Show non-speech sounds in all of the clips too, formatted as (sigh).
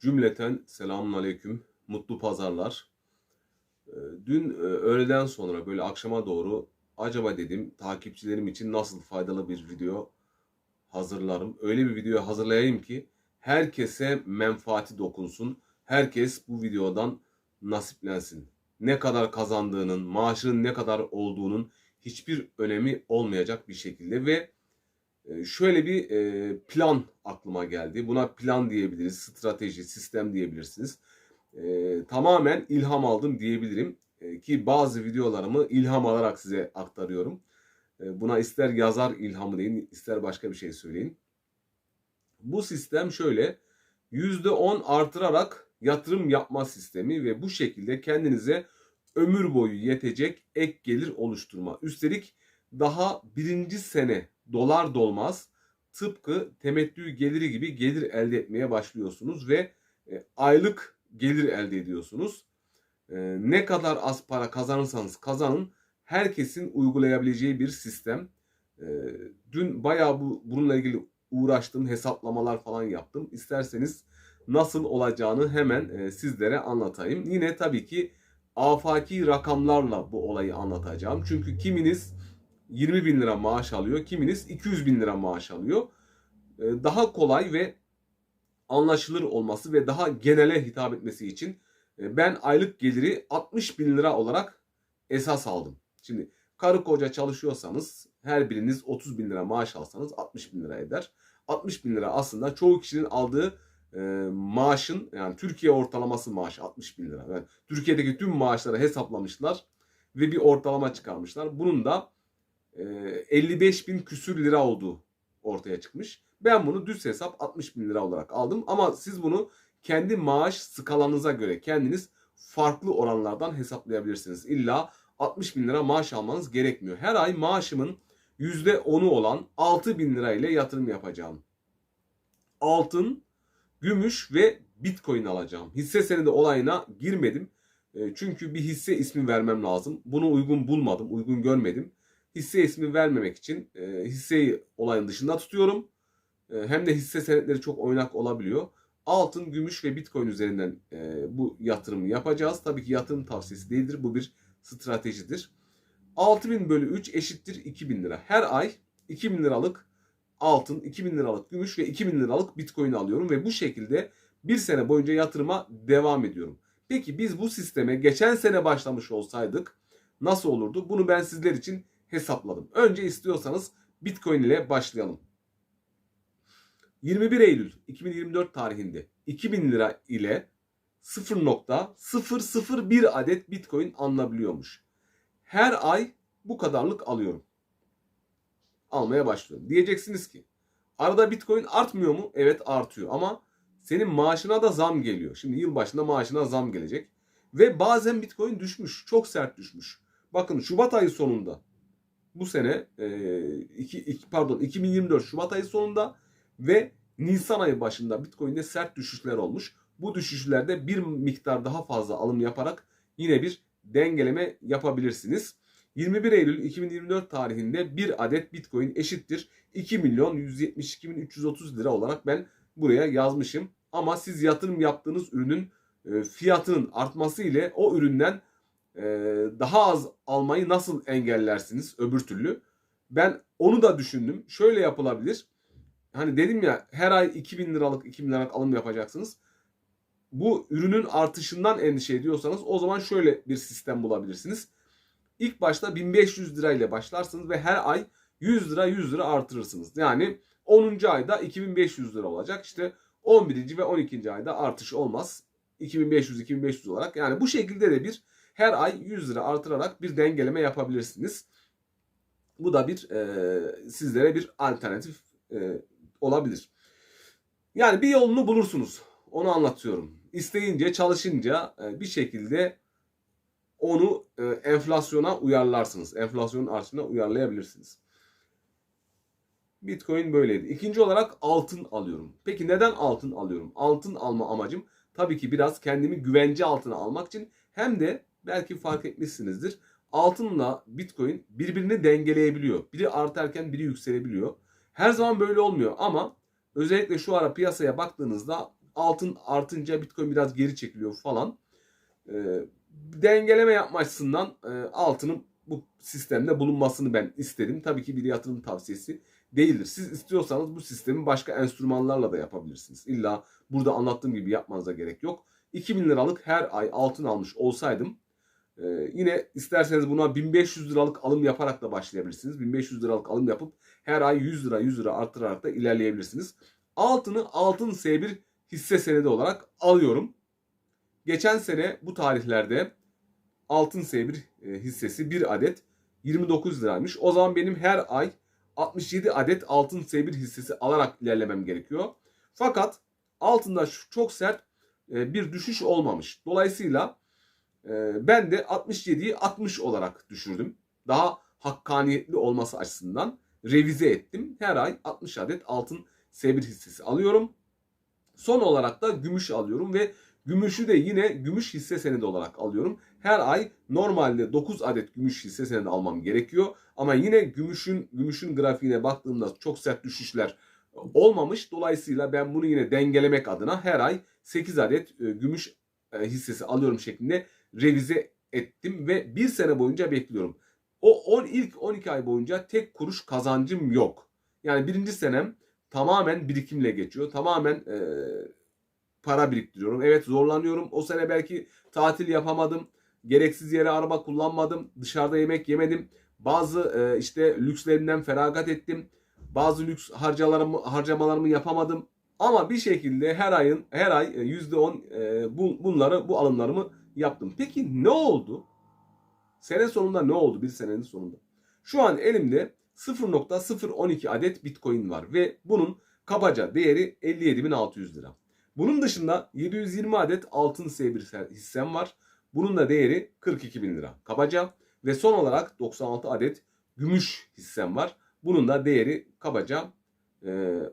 Cümleten selamun aleyküm, mutlu pazarlar. Ee, Dün e, öğleden sonra böyle akşama doğru acaba dedim takipçilerim için nasıl faydalı bir video hazırlarım. Öyle bir video hazırlayayım ki herkese menfaati dokunsun. Herkes bu videodan nasiplensin. Ne kadar kazandığının, maaşının ne kadar olduğunun hiçbir önemi olmayacak bir şekilde ve şöyle bir e, plan aklıma geldi. Buna plan diyebiliriz, strateji, sistem diyebilirsiniz. E, tamamen ilham aldım diyebilirim. E, ki bazı videolarımı ilham alarak size aktarıyorum. Buna ister yazar ilhamı deyin, ister başka bir şey söyleyin. Bu sistem şöyle %10 artırarak yatırım yapma sistemi ve bu şekilde kendinize ömür boyu yetecek ek gelir oluşturma. Üstelik daha birinci sene dolar dolmaz tıpkı temettü geliri gibi gelir elde etmeye başlıyorsunuz ve e, aylık gelir elde ediyorsunuz. E, ne kadar az para kazanırsanız kazanın herkesin uygulayabileceği bir sistem. E, dün bayağı bu bununla ilgili uğraştım, hesaplamalar falan yaptım. İsterseniz nasıl olacağını hemen sizlere anlatayım. Yine tabii ki afaki rakamlarla bu olayı anlatacağım. Çünkü kiminiz 20 bin lira maaş alıyor, kiminiz 200 bin lira maaş alıyor. E, daha kolay ve anlaşılır olması ve daha genele hitap etmesi için e, ben aylık geliri 60 bin lira olarak esas aldım. Şimdi karı koca çalışıyorsanız her biriniz 30 bin lira maaş alsanız 60 bin lira eder. 60 bin lira aslında çoğu kişinin aldığı e, maaşın yani Türkiye ortalaması maaş 60 bin lira. Yani Türkiye'deki tüm maaşları hesaplamışlar ve bir ortalama çıkarmışlar. Bunun da 55 bin küsür lira olduğu ortaya çıkmış. Ben bunu düz hesap 60 bin lira olarak aldım. Ama siz bunu kendi maaş skalanıza göre kendiniz farklı oranlardan hesaplayabilirsiniz. İlla 60 bin lira maaş almanız gerekmiyor. Her ay maaşımın %10'u olan 6 bin lira ile yatırım yapacağım. Altın, gümüş ve bitcoin alacağım. Hisse senedi olayına girmedim. E, Çünkü bir hisse ismi vermem lazım. Bunu uygun bulmadım, uygun görmedim. Hisse ismi vermemek için e, hisseyi olayın dışında tutuyorum. E, Hem de hisse senetleri çok oynak olabiliyor. Altın, gümüş ve bitcoin üzerinden e, bu yatırımı yapacağız. Tabii ki yatırım tavsiyesi değildir. Bu bir stratejidir. 6000 bölü 3 eşittir 2000 lira. Her ay 2000 liralık altın, 2000 liralık gümüş ve 2000 liralık bitcoin alıyorum ve bu şekilde bir sene boyunca yatırıma devam ediyorum. Peki biz bu sisteme geçen sene başlamış olsaydık nasıl olurdu? Bunu ben sizler için hesapladım. Önce istiyorsanız bitcoin ile başlayalım. 21 Eylül 2024 tarihinde 2000 lira ile 0.001 adet bitcoin alınabiliyormuş. Her ay bu kadarlık alıyorum. Almaya başlıyorum. Diyeceksiniz ki arada bitcoin artmıyor mu? Evet artıyor ama senin maaşına da zam geliyor. Şimdi yılbaşında maaşına zam gelecek. Ve bazen bitcoin düşmüş. Çok sert düşmüş. Bakın Şubat ayı sonunda bu sene e, iki, iki, pardon 2024 Şubat ayı sonunda ve Nisan ayı başında Bitcoin'de sert düşüşler olmuş. Bu düşüşlerde bir miktar daha fazla alım yaparak yine bir dengeleme yapabilirsiniz. 21 Eylül 2024 tarihinde bir adet Bitcoin eşittir 2 milyon 172 bin 330 lira olarak ben buraya yazmışım. Ama siz yatırım yaptığınız ürünün e, fiyatının artması ile o üründen daha az almayı nasıl engellersiniz öbür türlü? Ben onu da düşündüm. Şöyle yapılabilir. Hani dedim ya her ay 2000 liralık 2000 liralık alım yapacaksınız. Bu ürünün artışından endişe ediyorsanız o zaman şöyle bir sistem bulabilirsiniz. İlk başta 1500 lira ile başlarsınız ve her ay 100 lira 100 lira artırırsınız. Yani 10. ayda 2500 lira olacak. İşte 11. ve 12. ayda artış olmaz. 2500-2500 olarak. Yani bu şekilde de bir her ay 100 lira artırarak bir dengeleme yapabilirsiniz. Bu da bir e, sizlere bir alternatif e, olabilir. Yani bir yolunu bulursunuz. Onu anlatıyorum. İsteyince, çalışınca e, bir şekilde onu e, enflasyona uyarlarsınız. Enflasyonun artışına uyarlayabilirsiniz. Bitcoin böyleydi. İkinci olarak altın alıyorum. Peki neden altın alıyorum? Altın alma amacım tabii ki biraz kendimi güvence altına almak için hem de belki fark etmişsinizdir. Altınla Bitcoin birbirini dengeleyebiliyor. Biri artarken biri yükselebiliyor. Her zaman böyle olmuyor ama özellikle şu ara piyasaya baktığınızda Altın artınca Bitcoin biraz geri çekiliyor falan. E, dengeleme yapma açısından e, altının bu sistemde bulunmasını ben istedim. Tabii ki bir yatırım tavsiyesi değildir. Siz istiyorsanız bu sistemi başka enstrümanlarla da yapabilirsiniz. İlla burada anlattığım gibi yapmanıza gerek yok. 2000 liralık her ay altın almış olsaydım e, yine isterseniz buna 1500 liralık alım yaparak da başlayabilirsiniz. 1500 liralık alım yapıp her ay 100 lira 100 lira arttırarak da ilerleyebilirsiniz. Altını altın S1 hisse senedi olarak alıyorum. Geçen sene bu tarihlerde altın S1 e, hissesi 1 adet 29 liraymış. O zaman benim her ay 67 adet altın S1 hissesi alarak ilerlemem gerekiyor. Fakat altında çok sert e, bir düşüş olmamış. Dolayısıyla ben de 67'yi 60 olarak düşürdüm. Daha hakkaniyetli olması açısından revize ettim. Her ay 60 adet altın S1 hissesi alıyorum. Son olarak da gümüş alıyorum ve gümüşü de yine gümüş hisse senedi olarak alıyorum. Her ay normalde 9 adet gümüş hisse senedi almam gerekiyor. Ama yine gümüşün gümüşün grafiğine baktığımda çok sert düşüşler olmamış. Dolayısıyla ben bunu yine dengelemek adına her ay 8 adet e, gümüş e, hissesi alıyorum şeklinde revize ettim ve bir sene boyunca bekliyorum. O 10 ilk 12 ay boyunca tek kuruş kazancım yok. Yani birinci senem tamamen birikimle geçiyor. Tamamen e, para biriktiriyorum. Evet zorlanıyorum. O sene belki tatil yapamadım. Gereksiz yere araba kullanmadım. Dışarıda yemek yemedim. Bazı e, işte lükslerimden feragat ettim. Bazı lüks harcalarımı, harcamalarımı yapamadım. Ama bir şekilde her ayın her ay e, %10 e, bu, bunları bu alımlarımı yaptım. Peki ne oldu? Sene sonunda ne oldu? Bir senenin sonunda. Şu an elimde 0.012 adet Bitcoin var ve bunun kabaca değeri 57.600 lira. Bunun dışında 720 adet altın S1 hissem var. Bunun da değeri 42.000 lira kabaca. Ve son olarak 96 adet gümüş hissem var. Bunun da değeri kabaca e,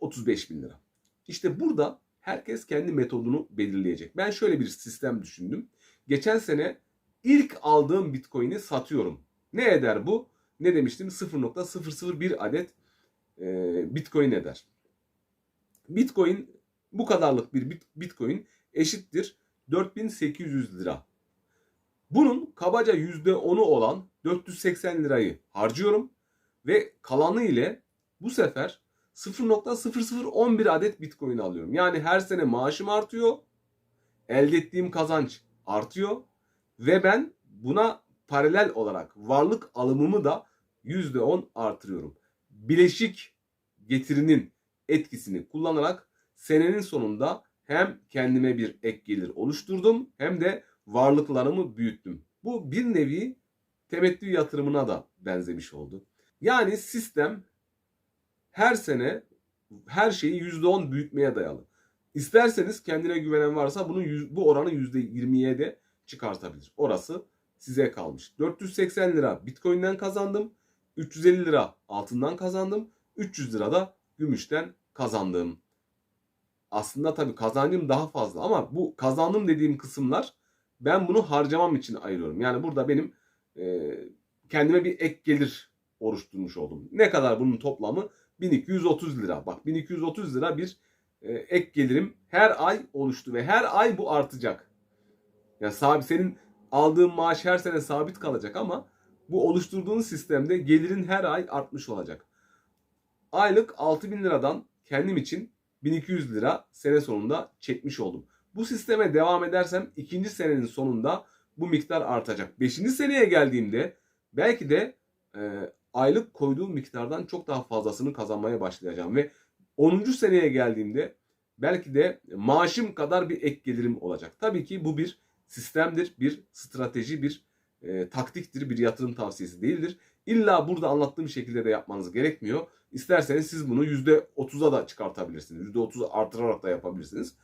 35.000 lira. İşte burada herkes kendi metodunu belirleyecek. Ben şöyle bir sistem düşündüm. Geçen sene ilk aldığım Bitcoin'i satıyorum. Ne eder bu? Ne demiştim? 0.001 adet e, Bitcoin eder. Bitcoin bu kadarlık bir bit- Bitcoin eşittir 4800 lira. Bunun kabaca %10'u olan 480 lirayı harcıyorum ve kalanı ile bu sefer 0.0011 adet Bitcoin alıyorum. Yani her sene maaşım artıyor. Elde ettiğim kazanç artıyor ve ben buna paralel olarak varlık alımımı da %10 artırıyorum. Bileşik getirinin etkisini kullanarak senenin sonunda hem kendime bir ek gelir oluşturdum hem de varlıklarımı büyüttüm. Bu bir nevi temettü yatırımına da benzemiş oldu. Yani sistem her sene her şeyi %10 büyütmeye dayalı. İsterseniz kendine güvenen varsa bunun bu oranı %20'ye de çıkartabilir. Orası size kalmış. 480 lira Bitcoin'den kazandım. 350 lira altından kazandım. 300 lira da gümüşten kazandım. Aslında tabii kazancım daha fazla ama bu kazandım dediğim kısımlar ben bunu harcamam için ayırıyorum. Yani burada benim e, kendime bir ek gelir oluşturmuş oldum. Ne kadar bunun toplamı? 1230 lira. Bak 1230 lira bir ek gelirim her ay oluştu ve her ay bu artacak. Ya sabit senin aldığın maaş her sene sabit kalacak ama bu oluşturduğun sistemde gelirin her ay artmış olacak. Aylık 6000 liradan kendim için 1200 lira sene sonunda çekmiş oldum. Bu sisteme devam edersem ikinci senenin sonunda bu miktar artacak. Beşinci seneye geldiğimde belki de e, aylık koyduğum miktardan çok daha fazlasını kazanmaya başlayacağım ve 10. seneye geldiğimde belki de maaşım kadar bir ek gelirim olacak. Tabii ki bu bir sistemdir, bir strateji, bir e, taktiktir, bir yatırım tavsiyesi değildir. İlla burada anlattığım şekilde de yapmanız gerekmiyor. İsterseniz siz bunu %30'a da çıkartabilirsiniz. %30'u artırarak da yapabilirsiniz.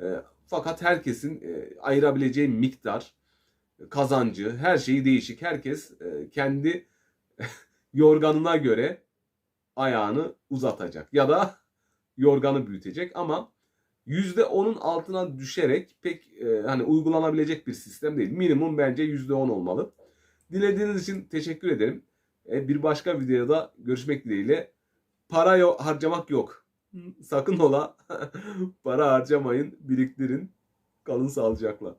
E, fakat herkesin e, ayırabileceği miktar, kazancı, her şeyi değişik. Herkes e, kendi (laughs) yorganına göre ayağını uzatacak ya da yorganı büyütecek ama %10'un altına düşerek pek e, hani uygulanabilecek bir sistem değil. Minimum bence %10 olmalı. Dilediğiniz için teşekkür ederim. E, bir başka videoda görüşmek dileğiyle. Para yok, harcamak yok. Sakın ola (laughs) para harcamayın, biriktirin. Kalın sağlıcakla.